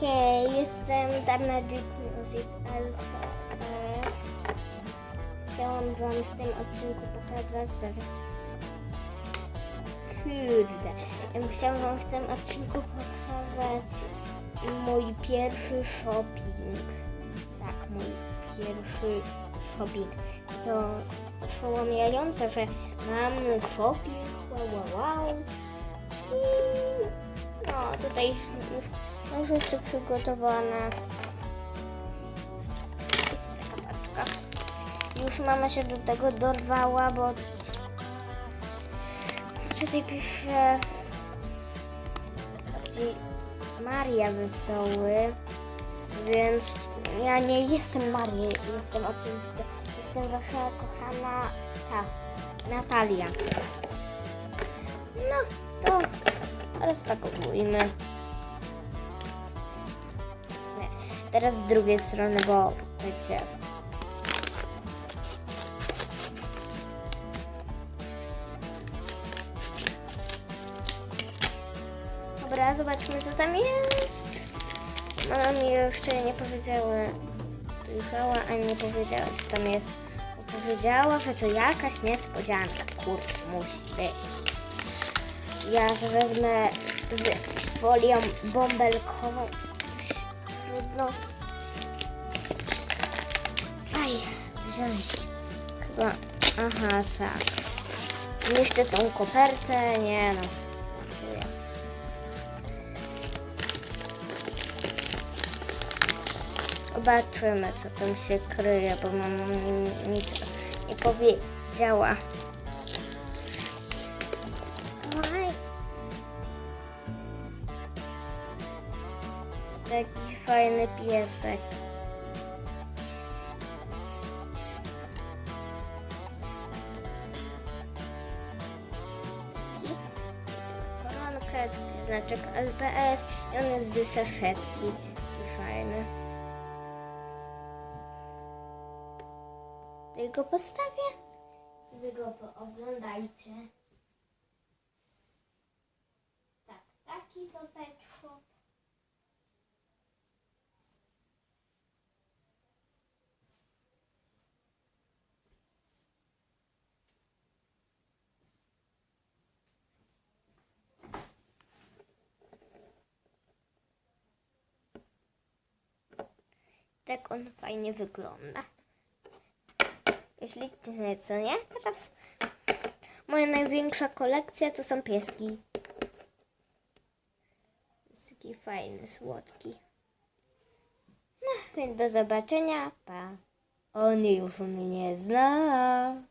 Hej, jestem The Magic Music. Chciałam wam w tym odcinku pokazać, że... Kurde. Chciałam wam w tym odcinku pokazać mój pierwszy shopping. Tak, mój pierwszy shopping. To oszałamiające, że mam shopping, wow, wow, wow. I no, tutaj rzeczy przygotowane. Taka paczka. Już mama się do tego dorwała, bo tutaj pisze bardziej Maria Wesoły, więc ja nie jestem Maria, jestem oczywiście, jestem wasza kochana ta, Natalia. No, to rozpakowujmy. Teraz z drugiej strony, bo wiecie. Dobra, zobaczmy co tam jest. Mama mi jeszcze nie powiedziała, dojrzała, ani nie powiedziała co tam jest. Powiedziała, że to jakaś niespodzianka. Kurde, musi być. Ja wezmę z folią bąbelkową. Trudno. Wziąć. Chyba. Aha, tak. Jeszcze tą kopertę. Nie no. Zobaczymy, co tam się kryje, bo mama nic nie powiedziała. Taki fajny piesek. Taki znaczek LPS i on jest z saszetki. Taki fajny. Tutaj go postawię. Sobie go pooglądajcie. Tak, taki to pet shop. Tak on fajnie wygląda. Jeśli tyle, co nie? Teraz moja największa kolekcja to są pieski. Jest taki fajny, słodki. No, więc do zobaczenia. Pa. On już mnie zna.